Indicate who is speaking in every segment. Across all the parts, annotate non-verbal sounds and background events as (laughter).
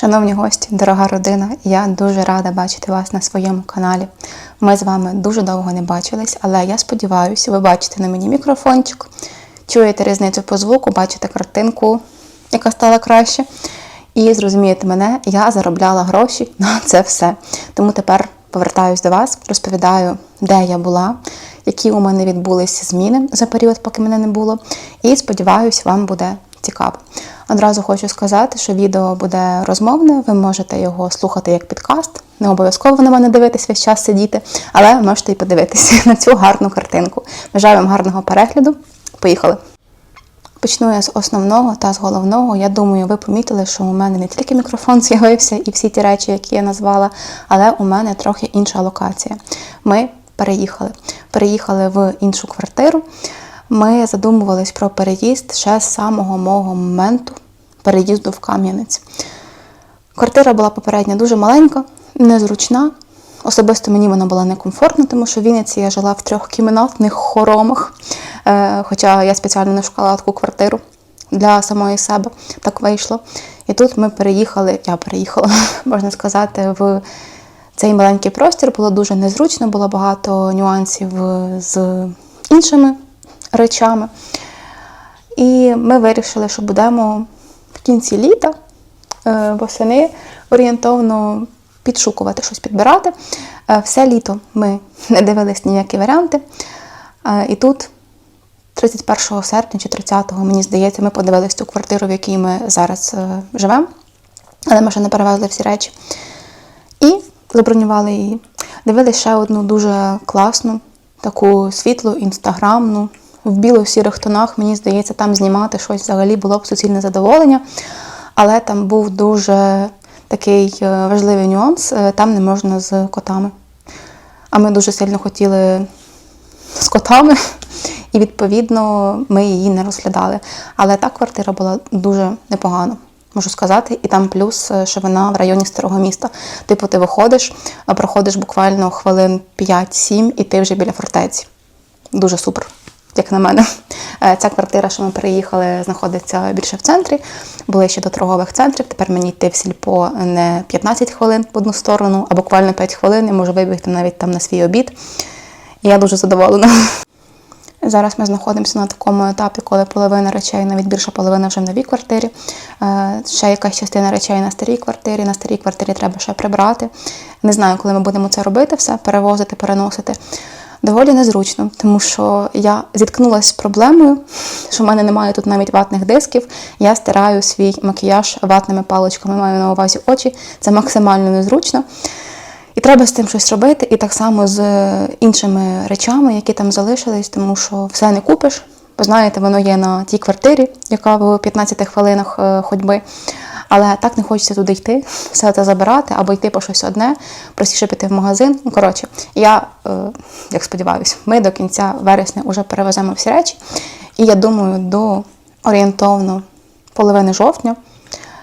Speaker 1: Шановні гості, дорога родина, я дуже рада бачити вас на своєму каналі. Ми з вами дуже довго не бачились, але я сподіваюся, ви бачите на мені мікрофончик, чуєте різницю по звуку, бачите картинку, яка стала краще. І зрозумієте мене, я заробляла гроші (laughs) на це все. Тому тепер повертаюсь до вас, розповідаю, де я була, які у мене відбулися зміни за період, поки мене не було. І сподіваюся, вам буде цікаво. Одразу хочу сказати, що відео буде розмовне, ви можете його слухати як підкаст. Не обов'язково на мене дивитись весь час сидіти, але можете і подивитися (laughs) на цю гарну картинку. Бажаю вам гарного перегляду. Поїхали! Почну я з основного та з головного. Я думаю, ви помітили, що у мене не тільки мікрофон з'явився і всі ті речі, які я назвала, але у мене трохи інша локація. Ми переїхали. Переїхали в іншу квартиру. Ми задумувались про переїзд ще з самого мого моменту переїзду в Кам'янець. Квартира була попередня дуже маленька, незручна. Особисто мені вона була некомфортна, тому що в Вінниці я жила в трьохкімнатних хоромах. Е, Хоча я спеціально не шукала таку квартиру для самої себе. Так вийшло. І тут ми переїхали, я переїхала, (laughs) можна сказати, в цей маленький простір. Було дуже незручно, було багато нюансів з іншими речами. І ми вирішили, що будемо в кінці літа, е, восени орієнтовно підшукувати щось підбирати. Е, Все літо ми (laughs) не дивились ніякі варіанти. Е, І тут, 31 серпня чи 30-го, мені здається, ми подивились ту квартиру, в якій ми зараз живемо, але ми ще не перевезли всі речі. І забронювали її. Дивились ще одну дуже класну, таку світлу, інстаграмну, в біло-сірих тонах. Мені здається, там знімати щось взагалі було б суцільне задоволення. Але там був дуже такий е, важливий нюанс: е, там не можна з котами. А ми дуже сильно хотіли з котами, (laughs) і відповідно ми її не розглядали. Але та квартира була дуже непогана. Можу сказати, і там плюс, е, що вона в районі старого міста. Типу, ти виходиш, проходиш буквально хвилин 5-7, і ти вже біля фортеці. Дуже супер, як на мене. Е, Ця квартира, що ми переїхали, знаходиться більше в центрі, ближче до торгових центрів. Тепер мені йти в сільпо не 15 хвилин в одну сторону, а буквально 5 хвилин. Я можу вибігти навіть там на свій обід. І я дуже задоволена. Зараз ми знаходимося на такому етапі, коли половина речей, навіть більша половина вже в новій квартирі. Е, Ще якась частина речей на старій квартирі. На старій квартирі треба ще прибрати. Не знаю, коли ми будемо це робити, все перевозити, переносити. Доволі незручно, тому що я зіткнулася з проблемою, що в мене немає тут навіть ватних дисків. Я стираю свій макіяж ватними паличками, маю на увазі очі. Це максимально незручно. І треба з тим щось робити, і так само з іншими речами, які там залишились, тому що все не купиш. Бо знаєте, воно є на тій квартирі, яка в 15 хвилинах е, ходьби. Але так не хочеться туди йти, все це забирати або йти по щось одне, простіше піти в магазин. Ну, коротше, я, е, як сподіваюся, ми до кінця вересня вже перевеземо всі речі. І я думаю, до орієнтовно половини жовтня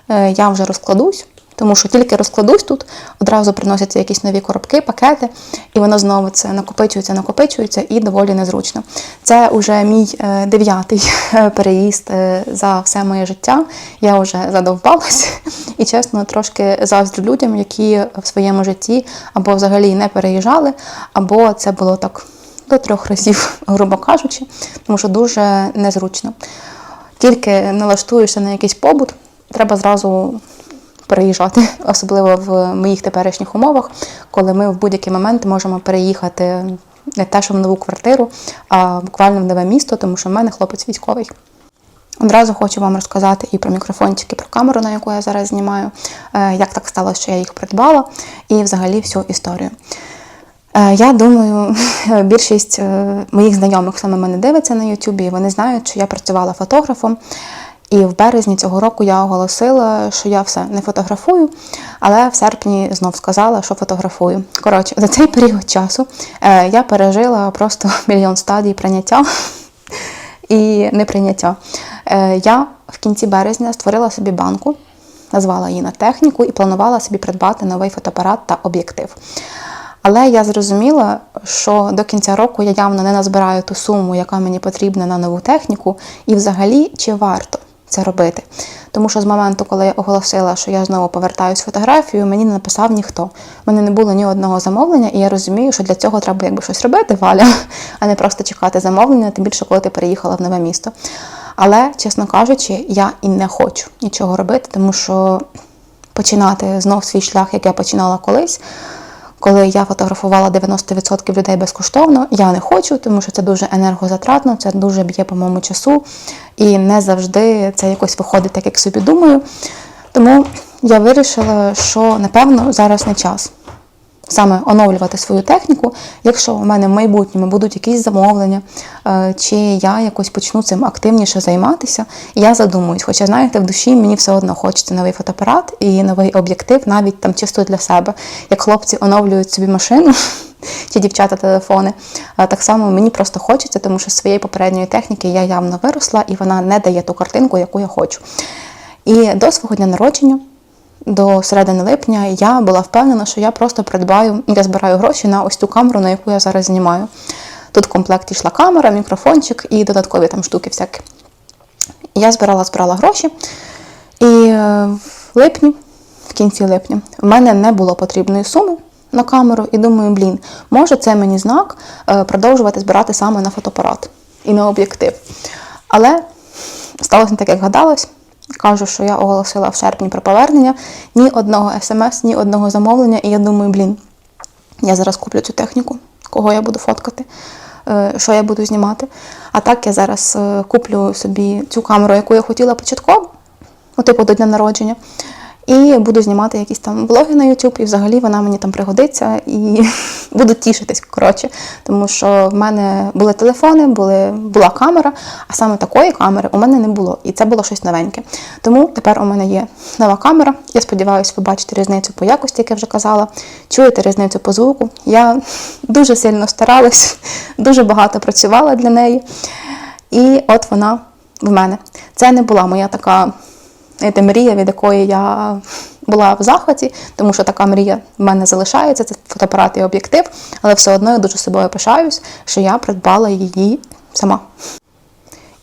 Speaker 1: е, я вже розкладусь. Тому що тільки розкладусь тут, одразу приносяться якісь нові коробки, пакети, і воно знову це накопичується, накопичується і доволі незручно. Це вже мій е, дев'ятий е, переїзд е, за все моє життя. Я вже задовбалась (laughs) і чесно трошки заздрю людям, які в своєму житті або взагалі не переїжджали, або це було так до трьох разів, (laughs) грубо кажучи, тому що дуже незручно. Тільки налаштуєшся на якийсь побут, треба зразу переїжджати, особливо в моїх теперішніх умовах, коли ми в будь-який момент можемо переїхати не те, що в нову квартиру, а буквально в нове місто, тому що в мене хлопець військовий. Одразу хочу вам розказати і про мікрофончик, і про камеру, на яку я зараз знімаю, е, як так сталося, що я їх придбала, і взагалі всю історію. Е, Я думаю, (laughs) більшість е, моїх знайомих саме мене дивиться на Ютубі, і вони знають, що я працювала фотографом. І в березні цього року я оголосила, що я все не фотографую, але в серпні знов сказала, що фотографую. Коротше, за цей період часу е, я пережила просто (laughs) мільйон стадій прийняття і неприйняття. Е, я в кінці березня створила собі банку, назвала її на техніку і планувала собі придбати новий фотоапарат та об'єктив. Але я зрозуміла, що до кінця року я явно не назбираю ту суму, яка мені потрібна на нову техніку, і взагалі чи варто це робити. Тому що з моменту, коли я оголосила, що я знову повертаюсь фотографію, мені не написав ніхто. У мене не було ні одного замовлення, і я розумію, що для цього треба якби щось робити, Валя, (laughs) а не просто чекати замовлення, тим більше, коли ти переїхала в нове місто. Але, чесно кажучи, я і не хочу нічого робити, тому що починати знов свій шлях, як я починала колись, коли я фотографувала 90% людей безкоштовно, я не хочу, тому що це дуже енергозатратно, це дуже б'є по моєму часу, і не завжди це якось виходить так, як собі думаю. Тому я вирішила, що напевно зараз не час саме оновлювати свою техніку, якщо у мене в майбутньому будуть якісь замовлення, е, чи я якось почну цим активніше займатися, я задумуюсь. Хоча, знаєте, в душі мені все одно хочеться новий фотоапарат і новий об'єктив, навіть там чисто для себе. Як хлопці оновлюють собі машину. (laughs) Чи дівчата телефони. Так само мені просто хочеться, тому що з своєї попередньої техніки я явно виросла і вона не дає ту картинку, яку я хочу. І до свого дня народження до середини липня я була впевнена, що я просто придбаю, я збираю гроші на ось ту камеру, на яку я зараз знімаю. Тут в комплекті йшла камера, мікрофончик і додаткові там штуки всякі. Я збирала, збирала гроші. І е, в липні, в кінці липня, в мене не було потрібної суми на камеру, і думаю, блін, може це мені знак е, продовжувати збирати саме на фотоапарат і на об'єктив. Але сталося не так, як гадалось. Кажу, що я оголосила в серпні про повернення ні одного смс, ні одного замовлення. І я думаю, блін, я зараз куплю цю техніку, кого я буду фоткати, е, що я буду знімати. А так я зараз е, куплю собі цю камеру, яку я хотіла початково, ну, типу до дня народження. І буду знімати якісь там блоги на YouTube, і взагалі вона мені там пригодиться і (laughs) буду тішитись, коротше. Тому що в мене були телефони, були, була камера, а саме такої камери у мене не було. І це було щось новеньке. Тому тепер у мене є нова камера. Я сподіваюся, ви бачите різницю по якості, як я вже казала. Чуєте різницю по звуку. Я (laughs) дуже сильно старалась, (laughs) дуже багато працювала для неї. І от вона в мене. Це не була моя така знаєте, мрія, від якої я була в захваті, тому що така мрія в мене залишається, це фотоапарат і об'єктив, але все одно я дуже собою пишаюсь, що я придбала її сама.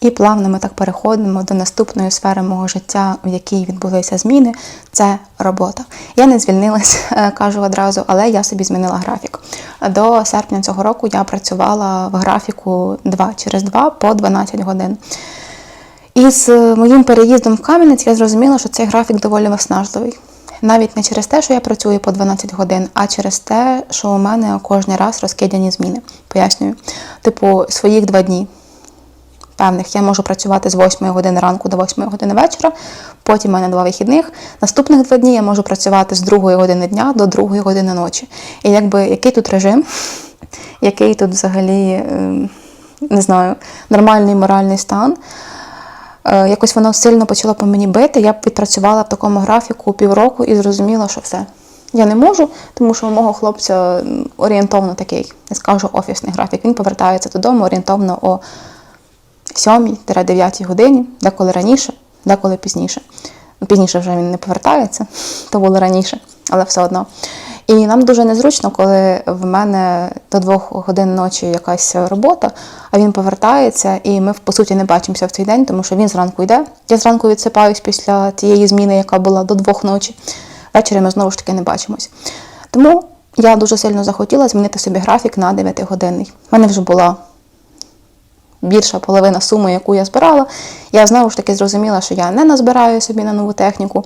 Speaker 1: І плавно ми так переходимо до наступної сфери мого життя, в якій відбулися зміни. Це робота. Я не звільнилась, (laughs) кажу одразу, але я собі змінила графік. До серпня цього року я працювала в графіку 2 через 2 по 12 годин. І з моїм переїздом в Кам'янець я зрозуміла, що цей графік доволі виснажливий. Навіть не через те, що я працюю по 12 годин, а через те, що у мене кожен раз розкидані зміни. Пояснюю. Типу, своїх два дні певних я можу працювати з 8 години ранку до 8 години вечора, потім у мене два вихідних. Наступних два дні я можу працювати з 2 години дня до 2 години ночі. І якби який тут режим, (laughs) який тут взагалі, ем, не знаю, нормальний моральний стан. Е, якось воно сильно почало по мені бити. Я відпрацювала в такому графіку півроку і зрозуміла, що все. Я не можу, тому що у мого хлопця орієнтовно такий, не скажу офісний графік. Він повертається додому орієнтовно о 7-9 годині, деколи раніше, деколи пізніше. Пізніше вже він не повертається, то було раніше, але все одно. І нам дуже незручно, коли в мене до двох годин ночі якась робота, а він повертається, і ми по суті не бачимося в цей день, тому що він зранку йде. Я зранку відсипаюсь після тієї зміни, яка була до двох ночі. Ввечері ми знову ж таки не бачимось. Тому я дуже сильно захотіла змінити собі графік на 9-годинний. У мене вже була більша половина суми, яку я збирала. Я знову ж таки зрозуміла, що я не назбираю собі на нову техніку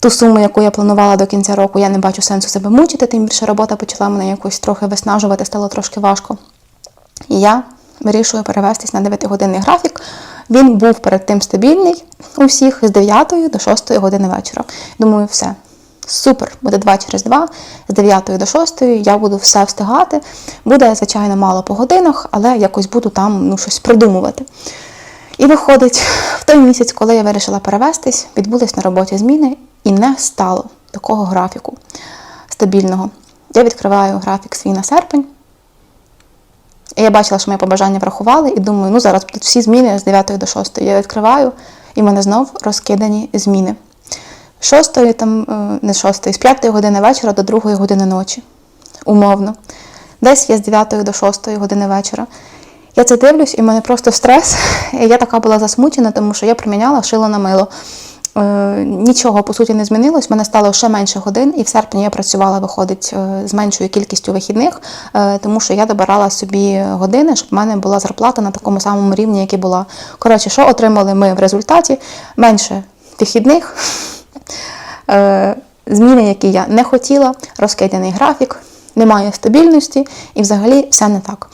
Speaker 1: ту суму, яку я планувала до кінця року, я не бачу сенсу себе мучити, тим більше робота почала мене якось трохи виснажувати, стало трошки важко. І я вирішую перевестись на 9-годинний графік. Він був перед тим стабільний у всіх з 9 до 6 години вечора. Думаю, все. Супер, буде 2 через 2, з 9 до 6 я буду все встигати. Буде, звичайно, мало по годинах, але якось буду там ну, щось придумувати. І виходить, в той місяць, коли я вирішила перевестись, відбулись на роботі зміни, і не стало такого графіку стабільного. Я відкриваю графік свій на серпень. Я бачила, що мої побажання врахували, і думаю, ну зараз будуть всі зміни з 9 до 6. Я відкриваю, і в мене знов розкидані зміни. З 6, там, е, не 6, з 5 години вечора до 2 години ночі. Умовно. Десь є з 9 до 6 години вечора. Я це дивлюсь, і в мене просто стрес. (laughs) І я така була засмучена, тому що я приміняла шило на мило. Е, нічого по суті не змінилось. Мене стало ще менше годин, і в серпні я працювала, виходить, е, з меншою кількістю вихідних, е, тому що я добирала собі години, щоб в мене була зарплата на такому самому рівні, як і була. Коротше, що отримали ми в результаті? Менше вихідних. Зміни, які я не хотіла, розкиданий графік, немає стабільності і взагалі все не так.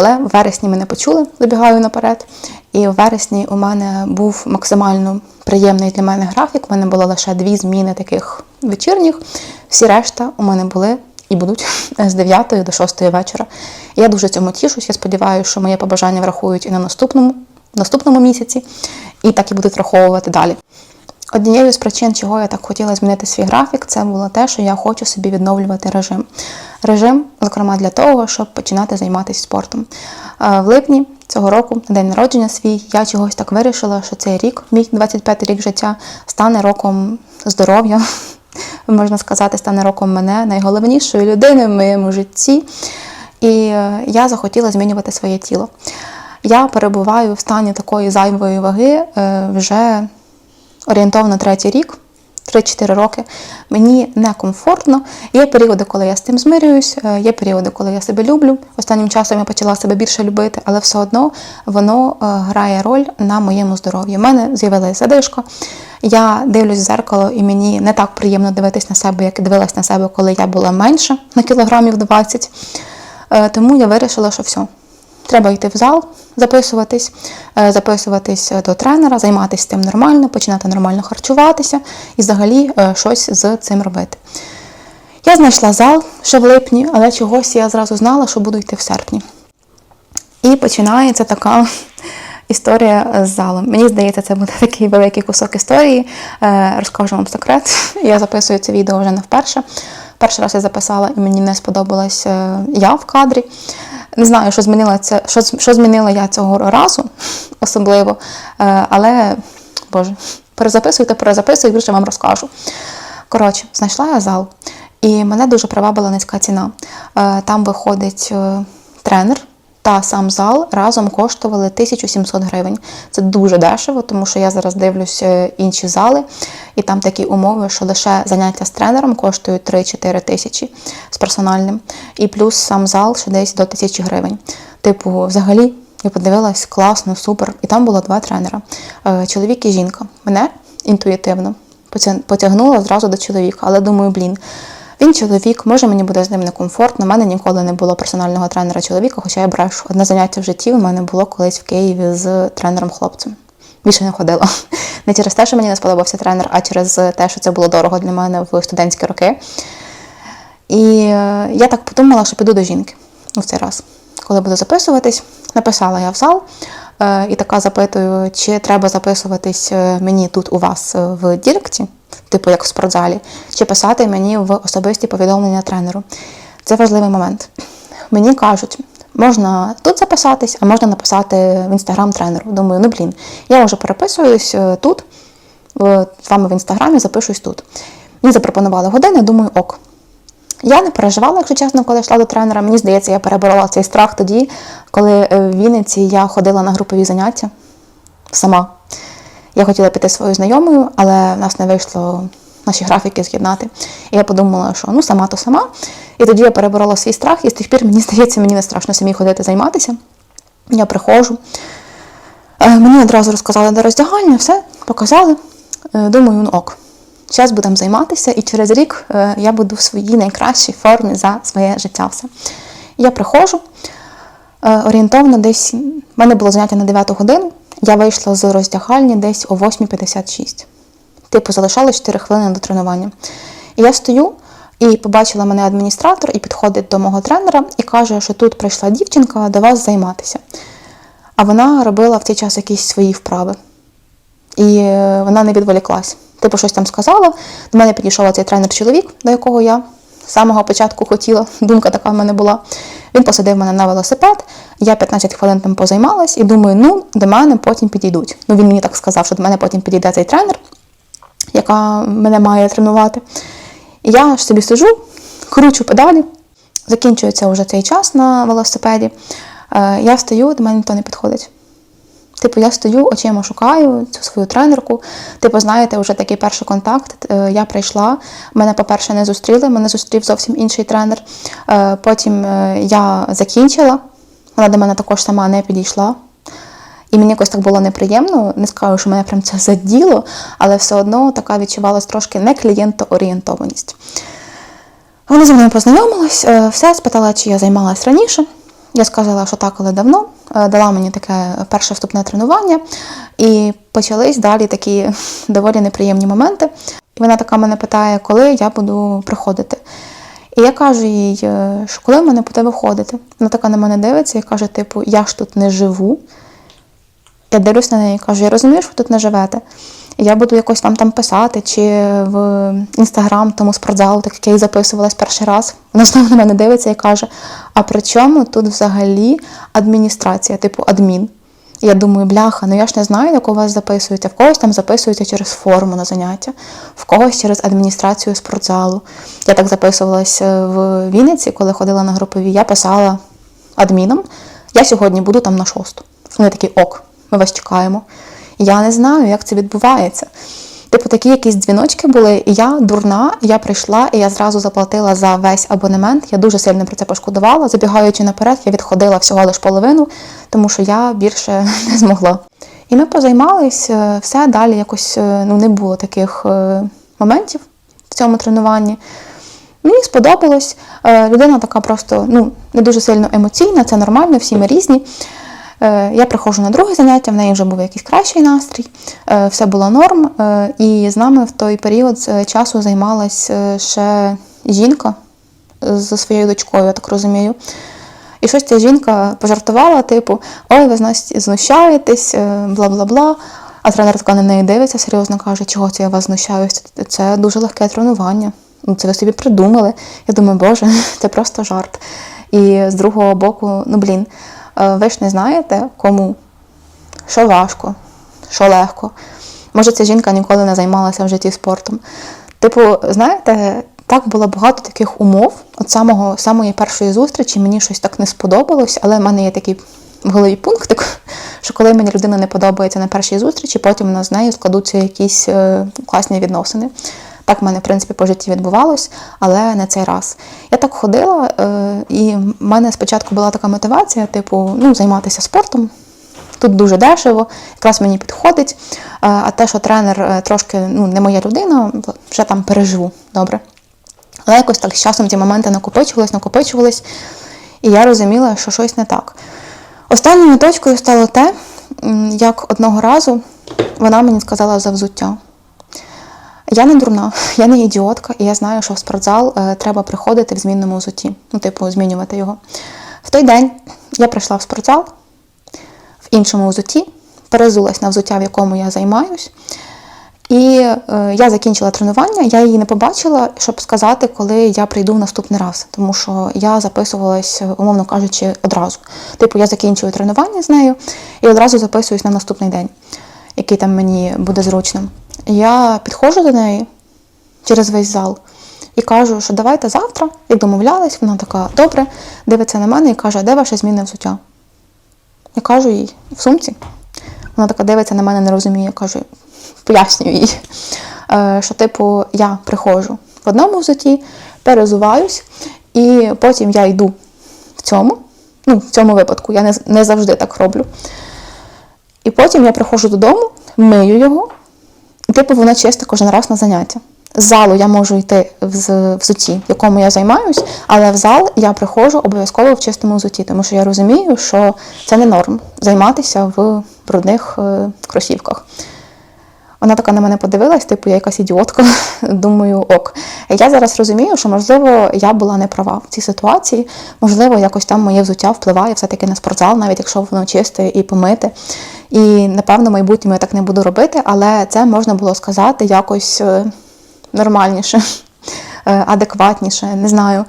Speaker 1: Але в вересні мене почули, забігаю наперед. І в вересні у мене був максимально приємний для мене графік. У мене було лише дві зміни таких вечірніх. Всі решта у мене були і будуть (laughs) з 9 до 6 вечора. Я дуже цьому тішусь. Я сподіваюся, що моє побажання врахують і на наступному, наступному місяці, і так і будуть враховувати далі. Однією з причин, чого я так хотіла змінити свій графік, це було те, що я хочу собі відновлювати режим. Режим, зокрема, для того, щоб починати займатися спортом. Е, В липні цього року, на день народження свій, я чогось так вирішила, що цей рік, мій 25-й рік життя, стане роком здоров'я. (laughs) Можна сказати, стане роком мене, найголовнішої людини в моєму житті. І е, я захотіла змінювати своє тіло. Я перебуваю в стані такої зайвої ваги е, вже орієнтовно третій рік, 3-4 роки. Мені некомфортно. Є періоди, коли я з тим змирююсь, е, є періоди, коли я себе люблю. Останнім часом я почала себе більше любити, але все одно воно е, грає роль на моєму здоров'ї. У мене з'явилася задишка. Я дивлюсь в зеркало, і мені не так приємно дивитись на себе, як дивилась на себе, коли я була менша на кілограмів 20. Е, Тому я вирішила, що все. Треба йти в зал, записуватись, е, записуватись до тренера, займатися тим нормально, починати нормально харчуватися і взагалі е, щось з цим робити. Я знайшла зал ще в липні, але чогось я зразу знала, що буду йти в серпні. І починається така (laughs) історія з залом. Мені здається, це буде такий великий кусок історії. Е, Розкажу вам секрет. (laughs) Я записую це відео вже не вперше. Перший раз я записала і мені не сподобалась е, я в кадрі. Не знаю, що змінила це, що, що змінила я цього разу особливо. Е, Але, Боже, перезаписуйте, перезаписуйте, більше вам розкажу. Коротше, знайшла я зал, і мене дуже привабила низька ціна. Е, Там виходить е, тренер та сам зал разом коштували 1700 гривень. Це дуже дешево, тому що я зараз дивлюсь е, інші зали, і там такі умови, що лише заняття з тренером коштують 3-4 тисячі з персональним, і плюс сам зал ще десь до тисячі гривень. Типу, взагалі, я подивилась класно, супер. І там було два тренера: е, чоловік і жінка. Мене інтуїтивно потя- потягнуло зразу до чоловіка, але думаю, блін. Він чоловік, може мені буде з ним некомфортно. У мене ніколи не було персонального тренера чоловіка, хоча я брешу. Одне заняття в житті у мене було колись в Києві з тренером хлопцем. Більше не ходила. (laughs) Не через те, що мені не сподобався тренер, а через те, що це було дорого для мене в студентські роки. І е, я так подумала, що піду до жінки у цей раз. Коли буду записуватись, написала я в зал е, і така запитую, чи треба записуватись е, мені тут у вас в Діректі, типу як в спортзалі, чи писати мені в особисті повідомлення тренеру. Це важливий момент. Мені кажуть, можна тут записатись, а можна написати в інстаграм тренеру. Думаю, ну блін, я вже переписуюсь е, тут, з вами в інстаграмі, запишусь тут. Мені запропонували години, думаю, ок. Я не переживала, якщо чесно, коли йшла до тренера. Мені здається, я переборола цей страх тоді, коли е, в Вінниці я ходила на групові заняття сама. Я хотіла піти своєю знайомою, але в нас не вийшло наші графіки з'єднати. І я подумала, що ну сама то сама. І тоді я переборола свій страх, і з тих пір мені (laughs) здається, мені не страшно самі ходити займатися. Я приходжу. Е, Мені одразу розказали до роздягання, все, показали. Е, Думаю, ну ок. Зараз будемо займатися, і через рік е, я буду в своїй найкращій формі за своє життя. Все. Я приходжу орієнтовно десь. У мене було заняття на 9 годину. Я вийшла з роздягальні десь о 8.56. Типу, залишалось 4 хвилини до тренування. І я стою і побачила мене адміністратор і підходить до мого тренера і каже, що тут прийшла дівчинка до вас займатися. А вона робила в цей час якісь свої вправи. І е, вона не відволіклась. Типу, щось там сказала. До мене підійшов цей тренер-чоловік, до якого я з самого початку хотіла. Думка така в мене була. Він посадив мене на велосипед. Я 15 хвилин там позаймалась і думаю, ну, до мене потім підійдуть. Ну, він мені так сказав, що до мене потім підійде цей тренер, яка мене має тренувати. І я ж собі сижу, кручу педалі, закінчується вже цей час на велосипеді. Е, Я стою, до мене ніхто не підходить. Типу, я стою, очима шукаю цю свою тренерку. Типу, знаєте, вже такий перший контакт. Е, Я прийшла. Мене, по-перше, не зустріли, мене зустрів зовсім інший тренер. Е, Потім е, я закінчила. Вона до мене також сама не підійшла. І мені якось так було неприємно. Не скажу, що мене прям це заділо, але все одно така відчувалась трошки не клієнтоорієнтованість. Вона зі мною познайомилась, все, спитала, чи я займалась раніше. Я сказала, що так, але давно. Е, Дала мені таке перше вступне тренування, і почались далі такі (laughs) доволі неприємні моменти. І вона така мене питає, коли я буду приходити. І я кажу їй, е, що коли в мене буде виходити. Вона така на мене дивиться і каже: типу, я ж тут не живу. Я дивлюсь на неї і кажу, я розумію, що ви тут не живете. Я буду якось вам там писати, чи в інстаграм тому спортзалу, так як я і записувалась перший раз. Вона знову на мене дивиться і каже: а при чому тут взагалі адміністрація, типу адмін? Я думаю, бляха, ну я ж не знаю, як у вас записується. В когось там записується через форму на заняття, в когось через адміністрацію спортзалу. Я так записувалася в Вінниці, коли ходила на групові. Я писала адмінам, я сьогодні буду там на шосту. Вони такі ок, ми вас чекаємо. Я не знаю, як це відбувається. Типу, такі якісь дзвіночки були, і я дурна, я прийшла, і я зразу заплатила за весь абонемент. Я дуже сильно про це пошкодувала. Забігаючи наперед, я відходила всього лиш половину, тому що я більше (laughs) не змогла. І ми позаймались, е, все далі якось е, ну, не було таких е, моментів в цьому тренуванні. Мені сподобалось. Людина така просто ну, не дуже сильно емоційна, це нормально, всі ми різні. Е, Я приходжу на друге заняття, в неї вже був якийсь кращий настрій, е, все було норм. е, І з нами в той період часу займалась ще жінка зі своєю дочкою, я так розумію. І щось ця жінка пожартувала, типу, ой, ви знущаєтесь, е, бла-бла-бла. А тренер така на неї дивиться, серйозно каже, чого це я вас знущаюсь? Це- дуже легке тренування. Ну, це ви собі придумали. Я думаю, боже, (laughs) це просто жарт. І з другого боку, ну блін, ви ж не знаєте, кому що важко, що легко. Може, ця жінка ніколи не займалася в житті спортом. Типу, знаєте, так було багато таких умов. От самого самої першої зустрічі мені щось так не сподобалось, але в мене є такий в голові пунктик, (laughs) що коли мені людина не подобається на першій зустрічі, потім з нею складуться якісь е, класні відносини. Так в мене, в принципі, по житті відбувалось, але не цей раз. Я так ходила, е, і в мене спочатку була така мотивація, типу, ну, займатися спортом. Тут дуже дешево, якраз мені підходить. Е, А те, що тренер е, трошки ну, не моя людина, вже там переживу добре. Але якось так з часом ті моменти накопичувались, накопичувались, і я розуміла, що щось не так. Останньою точкою стало те, як одного разу вона мені сказала за взуття. Я не дурна, я не ідіотка, і я знаю, що в спортзал е, треба приходити в змінному взутті, ну, типу, змінювати його. В той день я прийшла в спортзал в іншому взутті, перезулась на взуття, в якому я займаюсь. І е, я закінчила тренування, я її не побачила, щоб сказати, коли я прийду в наступний раз. Тому що я записувалась, умовно кажучи, одразу. Типу, я закінчую тренування з нею і одразу записуюсь на наступний день, який там мені буде зручним. Я підходжу до неї через весь зал і кажу, що давайте завтра, як домовлялись, вона така добре, дивиться на мене і каже, а де ваше змінне взуття? Я кажу їй в сумці. Вона така дивиться на мене, не розуміє. Я кажу, пояснюю їй, е, що, типу, я приходжу в одному взуті, перезуваюсь, і потім я йду в цьому. Ну, в цьому випадку я не, не завжди так роблю. І потім я приходжу додому, мию його, типу вона чиста кожен раз на заняття. З залу я можу йти в взуті, в якому я займаюсь, але в зал я приходжу обов'язково в чистому взуті, тому що я розумію, що це не норм займатися в брудних е, кросівках. Вона така на мене подивилась, типу, я якась ідіотка. (laughs) Думаю, ок. Я зараз розумію, що можливо я була не права в цій ситуації. Можливо, якось там моє взуття впливає все-таки на спортзал, навіть якщо воно чисте і помите. І напевно, в майбутньому я так не буду робити, але це можна було сказати якось е, нормальніше, (laughs) е, адекватніше, не знаю,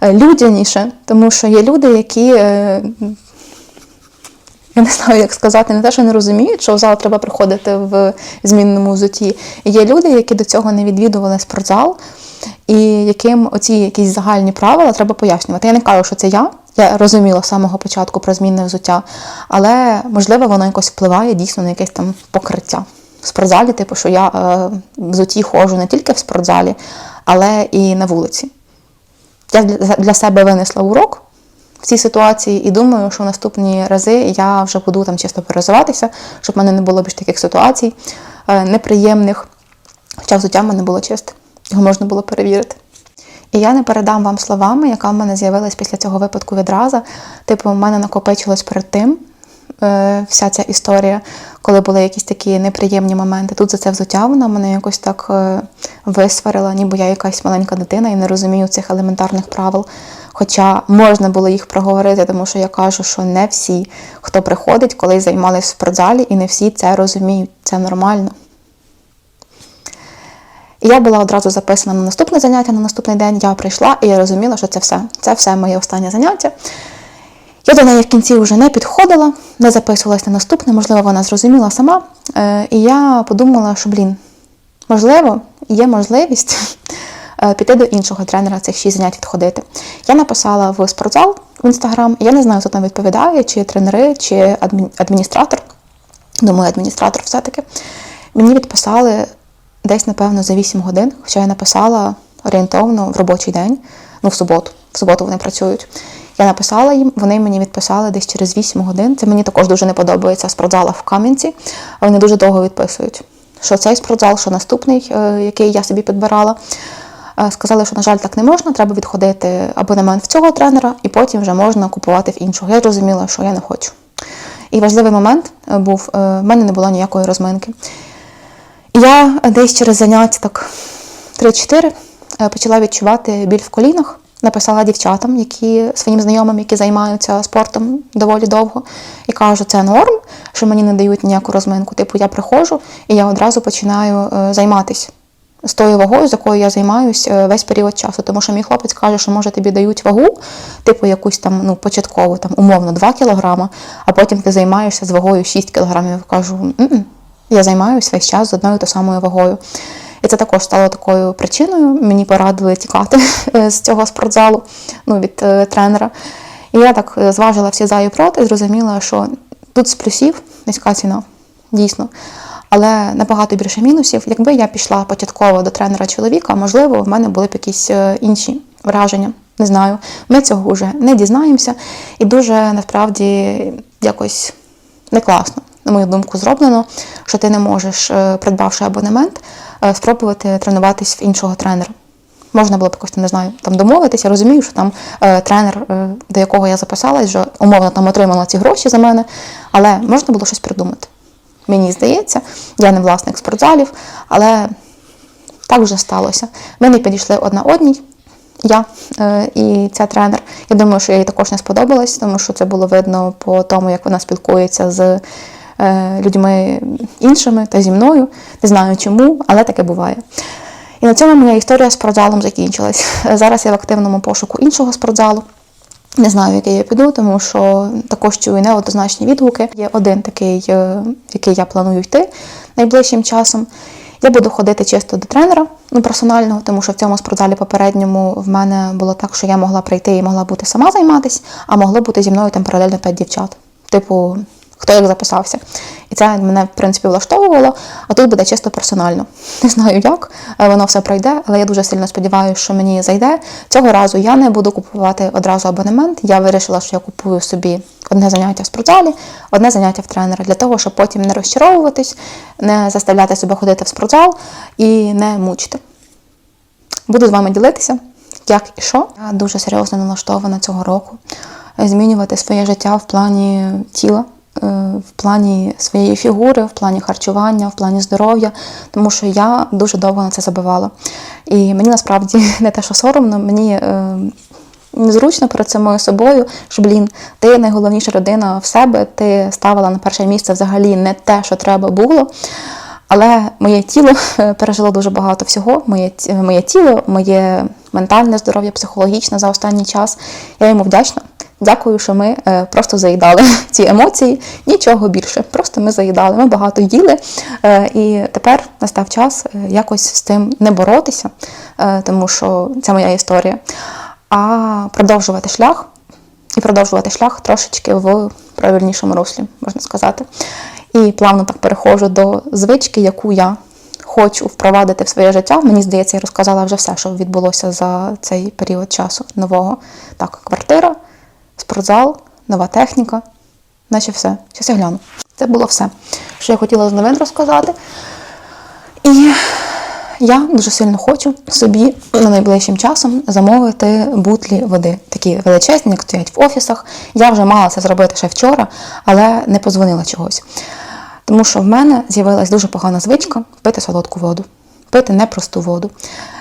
Speaker 1: е, людяніше, тому що є люди, які. Я не знаю, як сказати, не те, що не розуміють, що в зал треба приходити в змінному взуті. Є люди, які до цього не відвідували спортзал, і яким оці якісь загальні правила треба пояснювати. Я не кажу, що це я, Я розуміла з самого початку про змінне взуття, але можливо воно якось впливає дійсно на якесь там покриття. В спортзалі, типу, що я е, в взутті ходжу не тільки в спортзалі, але і на вулиці. Я для себе винесла урок в цій ситуації і думаю, що наступні рази я вже буду там чисто перезиватися, щоб в мене не було більш таких ситуацій е, неприємних. Хоча взуття в мене було чисте, його можна було перевірити. І я не передам вам словами, яка в мене з'явилась після цього випадку відразу. Типу, в мене накопичилось перед тим вся ця історія, коли були якісь такі неприємні моменти. Тут за це взуття вона мене якось так е, висварила, ніби я якась маленька дитина і не розумію цих елементарних правил. Хоча можна було їх проговорити, тому що я кажу, що не всі, хто приходить, коли займалися в спортзалі, і не всі це розуміють. Це нормально. І я була одразу записана на наступне заняття на наступний день. Я прийшла і я розуміла, що це все. Це все моє останнє заняття. Я до неї в кінці вже не підходила, не записувалась на наступне, можливо, вона зрозуміла сама. Е, І я подумала, що, блін, можливо, є можливість е, піти до іншого тренера цих шість занять відходити. Я написала в спортзал в інстаграм, я не знаю, хто там відповідає, чи тренери, чи адмі- адміністратор. Думаю, адміністратор все-таки. Мені відписали десь, напевно, за 8 годин, хоча я написала орієнтовно в робочий день, ну, в суботу. В суботу вони працюють. Я написала їм, вони мені відписали десь через 8 годин. Це мені також дуже не подобається спортзала в Кам'янці. Вони дуже довго відписують. Що цей спортзал, що наступний, е, який я собі підбирала. Е, Сказали, що, на жаль, так не можна, треба відходити абонемент в цього тренера, і потім вже можна купувати в іншого. Я зрозуміла, що я не хочу. І важливий момент е, був: в мене не було ніякої розминки. Я десь через заняття так 3-4 е, почала відчувати біль в колінах. Написала дівчатам, які своїм знайомим, які займаються спортом доволі довго, і кажу, це норм, що мені не дають ніяку розминку. Типу, я приходжу і я одразу починаю е, займатися з тою вагою, з якою я займаюся весь період часу. Тому що мій хлопець каже, що може тобі дають вагу, типу якусь там ну, початкову, там умовно 2 кілограма, а потім ти займаєшся з вагою 6 кілограмів. Я кажу, «М-м, я займаюся весь час з одною та самою вагою. І це також стало такою причиною. Мені порадили тікати з цього спортзалу, ну, від е, тренера. І я так е, зважила всі за і проти, зрозуміла, що тут з плюсів низька ціна, дійсно. Але набагато більше мінусів. Якби я пішла початково до тренера чоловіка, можливо, в мене були б якісь е, інші враження. Не знаю. Ми цього вже не дізнаємося. І дуже насправді якось не класно, на мою думку, зроблено, що ти не можеш, е, придбавши абонемент, е, спробувати тренуватись в іншого тренера. Можна було б якось, не знаю, там домовитися. Розумію, що там е, тренер, е, до якого я записалась, вже умовно там отримала ці гроші за мене, але можна було щось придумати. Мені здається, я не власник спортзалів, але так вже сталося. Ми не підійшли одна одній, я е, і ця тренер. Я думаю, що їй також не сподобалась, тому що це було видно по тому, як вона спілкується з людьми іншими та зі мною. Не знаю чому, але таке буває. І на цьому моя історія з спортзалом закінчилась. Зараз я в активному пошуку іншого спортзалу. Не знаю, який я піду, тому що також чую неоднозначні відгуки. Є один такий, е, який я планую йти найближчим часом. Я буду ходити чисто до тренера, ну персонального, тому що в цьому спортзалі попередньому в мене було так, що я могла прийти і могла бути сама займатися, а могло бути зі мною там паралельно п'ять дівчат. Типу, хто як записався. І це мене, в принципі, влаштовувало, а тут буде чисто персонально. (laughs) Не знаю як, е, воно все пройде, але я дуже сильно сподіваюся, що мені зайде. Цього разу я не буду купувати одразу абонемент. Я вирішила, що я купую собі одне заняття в спортзалі, одне заняття в тренера, для того, щоб потім не розчаровуватись, не заставляти себе ходити в спортзал і не мучити. Буду з вами ділитися, як і що. Я дуже серйозно налаштована цього року е, змінювати своє життя в плані тіла, в плані своєї фігури, в плані харчування, в плані здоров'я, тому що я дуже довго на це забивала. І мені насправді (laughs) не те, що соромно, мені. е, Незручно перед самою собою, що блін, ти найголовніша людина в себе, ти ставила на перше місце взагалі не те, що треба було. Але моє тіло е, пережило дуже багато всього. Моє, моє тіло, моє ментальне здоров'я, психологічне за останній час. Я йому вдячна. Дякую, що ми е, просто заїдали (laughs) ці емоції, нічого більше. Просто ми заїдали. Ми багато їли, е, і тепер настав час е, якось з цим не боротися, тому що це моя історія, а продовжувати шлях і продовжувати шлях трошечки в правильнішому руслі, можна сказати. І плавно так переходжу до звички, яку я хочу впровадити в своє життя. Мені здається, я розказала вже все, що відбулося за цей період часу нового. Так, квартира, спортзал, нова техніка, наче все. Щас я гляну. Це було все, що я хотіла з новин розказати. І я дуже сильно хочу собі на найближчим часом замовити бутлі води, такі величезні, як стоять в офісах. Я вже мала це зробити ще вчора, але не позвонила чогось. Тому що в мене з'явилась дуже погана звичка пити солодку воду, пити непросту воду.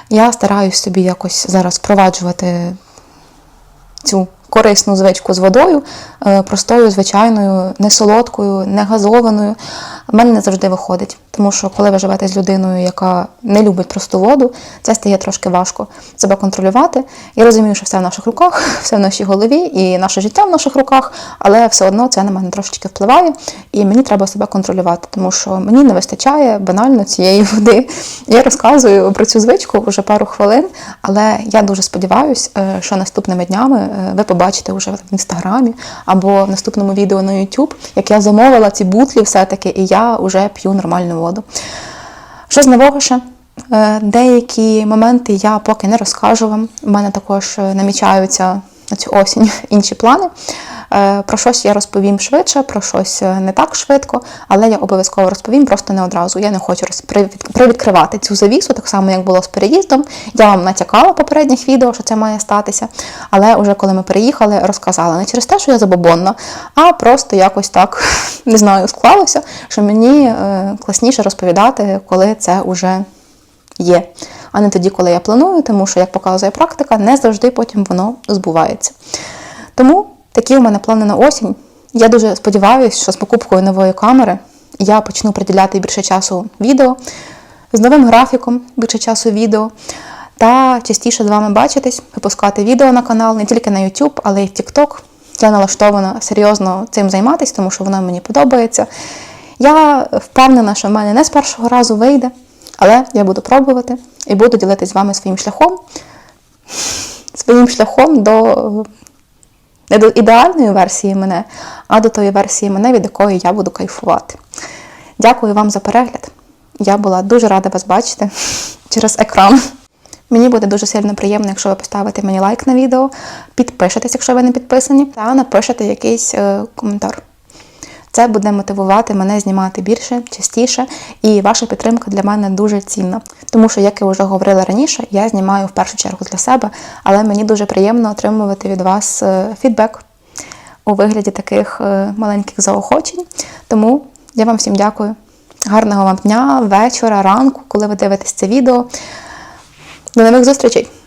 Speaker 1: Я стараюсь собі якось зараз впроваджувати цю корисну звичку з водою, е, простою, звичайною, не солодкою, не газованою. В мене не завжди виходить. Тому що коли ви живете з людиною, яка не любить просту воду, це стає трошки важко себе контролювати. Я розумію, що все в наших руках, (laughs) все в нашій голові і наше життя в наших руках, але все одно це на мене трошечки впливає, і мені треба себе контролювати, тому що мені не вистачає банально цієї води. Я розказую про цю звичку вже пару хвилин, але я дуже сподіваюся, що наступними днями е, ви побачите вже в інстаграмі або в наступному відео на YouTube, як я замовила ці бутлі все-таки, і я вже п'ю нормальну воду. Що з нового ще? Е, Деякі моменти я поки не розкажу вам. У мене також е, намічаються на цю осінь (laughs) інші плани. Е, Про щось я розповім швидше, про щось е, не так швидко, але я обов'язково розповім, просто не одразу. Я не хочу привідкривати цю завісу, так само, як було з переїздом. Я вам натякала в попередніх відео, що це має статися. Але вже коли ми переїхали, розказала не через те, що я забобонна, а просто якось так (laughs) не знаю, склалося, що мені е, класніше розповідати, коли це вже є, а не тоді, коли я планую, тому що, як показує практика, не завжди потім воно збувається. Тому такі у мене плани на осінь. Я дуже сподіваюся, що з покупкою нової камери я почну приділяти більше часу відео, з новим графіком більше часу відео. Та частіше з вами бачитись, випускати відео на канал не тільки на YouTube, але й в TikTok. Я налаштована серйозно цим займатися, тому що воно мені подобається. Я впевнена, що в мене не з першого разу вийде, але я буду пробувати і буду ділитися з вами своїм шляхом, своїм шляхом до не до ідеальної версії мене, а до тої версії мене, від якої я буду кайфувати. Дякую вам за перегляд. Я була дуже рада вас бачити (laughs) через екран. Мені буде дуже сильно приємно, якщо ви поставите мені лайк на відео, підпишетесь, якщо ви не підписані, та напишете якийсь е, коментар. Це буде мотивувати мене знімати більше, частіше, і ваша підтримка для мене дуже цінна. Тому що, як я вже говорила раніше, я знімаю в першу чергу для себе, але мені дуже приємно отримувати від вас е, фідбек у вигляді таких е, маленьких заохочень. Тому я вам всім дякую. Гарного вам дня, вечора, ранку, коли ви дивитесь це відео. До нових зустрічей!